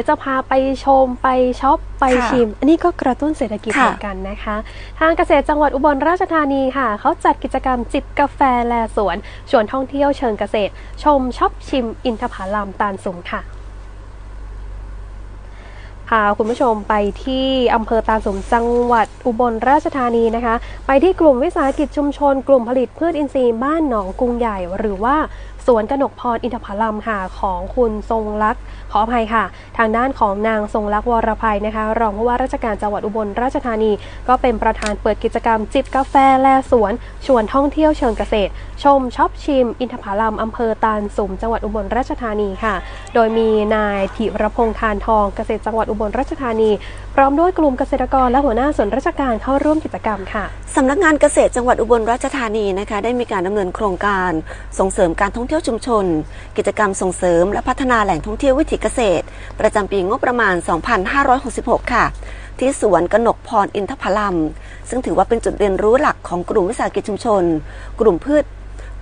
ยวจะพาไปชมไปช็อปไปค่ะชิม อันนี้ก็กระตุ้นเศรษฐกิจค่ะเหมือนกันนะคะ ทางเกษตรจังหวัดอุบลราชธานีค่ะ เขาจัดกิจกรรมจิบกาแฟแลสวน ชวนท่องเที่ยวเชิงเกษตร ชมช็อปชิมอินทผลัมตาลสุมค่ะ พาคุณผู้ชมไปที่อำเภอตาลสมจังหวัดอุบลราชธานีนะคะ ไปที่กลุ่มวิสาหกิจชุมชน กลุ่มผลิตพืชอินทรีย์บ้านหนองกรุงใหญ่ หรือว่าสวนกนกพรอินทผลัมค่ะของคุณทรงลักษ์ขออภัยค่ะ ทางด้านของนางทรงลักษ์วรภัยนะคะ รองผู้ว่าราชการจังหวัดอุบลราชธานี ก็เป็นประธานเปิดกิจกรรมจิบกาแฟแลสวน ชวนท่องเที่ยวเชิงเกษตร ชมช็อปชิม อินทผลัมอำเภอตาลสุมจังหวัดอุบลราชธานีค่ะ โดยมีนายถิรพงษ์ทานทองเกษตรจังหวัดอุบลราชธานี พร้อมด้วยกลุ่มเกษตรกรและหัวหน้าส่วนราชการเข้าร่วมกิจกรรมค่ะสำนักงานเกษตรจังหวัดอุบลราชธานีนะคะ ได้มีการดำเนินโครงการส่งเสริมการท่องเที่ยวชุมชน กิจกรรมส่งเสริมและพัฒนาแหล่งท่องเที่ยววิถีเกษตร ประจำปีงบประมาณ 2566 ค่ะ ที่สวนกนกพรอินทผลัมซึ่งถือว่าเป็นจุดเรียนรู้หลักของกลุ่มวิสาหกิจชุมชน กลุ่มพืช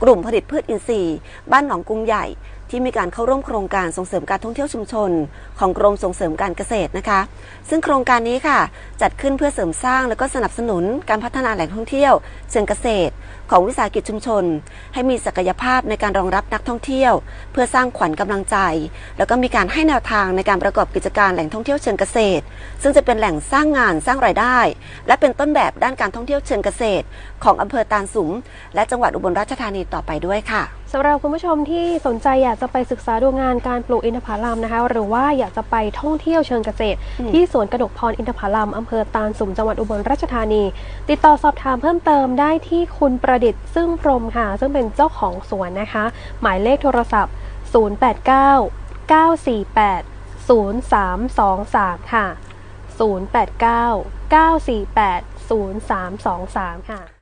กลุ่มผลิตพืชอินทรีย์ บ้านหนองกรุงใหญ่ ที่มีการเข้าร่วมโครงการส่งเสริมการท่องเที่ยวชุมชน ของกรมส่งเสริมการเกษตรนะคะ ซึ่งโครงการนี้ค่ะ จัดขึ้นเพื่อเสริมสร้างและก็สนับสนุนการพัฒนาแหล่งท่องเที่ยว เชิงเกษตร ของวิสาหกิจชุมชน ให้มีศักยภาพในการรองรับนักท่องเที่ยว เพื่อสร้างขวัญกำลังใจ แล้วก็มีการให้แนวทางในการประกอบกิจการแหล่งท่องเที่ยวเชิงเกษตร ซึ่งจะเป็นแหล่งสร้างงานสร้างรายได้ และเป็นต้นแบบด้านการท่องเที่ยวเชิงเกษตร ของอำเภอตาลสุม และจังหวัดอุบลราชธานีต่อไปด้วยค่ะ สำหรับคุณผู้ชมที่สนใจอยากจะไปศึกษาดูงานการปลูกอินทผลัมนะคะ หรือว่าอยากจะไปท่องเที่ยวเชิงเกษตรอืมที่สวนกระดกพรอินทผลัมอำเภอตาลสุมจังหวัดอุบลราชธานี ติดต่อสอบถามเพิ่มเติมได้ที่คุณประดิษฐ์ซึ่งพรหมค่ะ ซึ่งเป็นเจ้าของสวนนะคะ หมายเลขโทรศัพท์ 089 948 0323 ค่ะ 089 948 0323 ค่ะ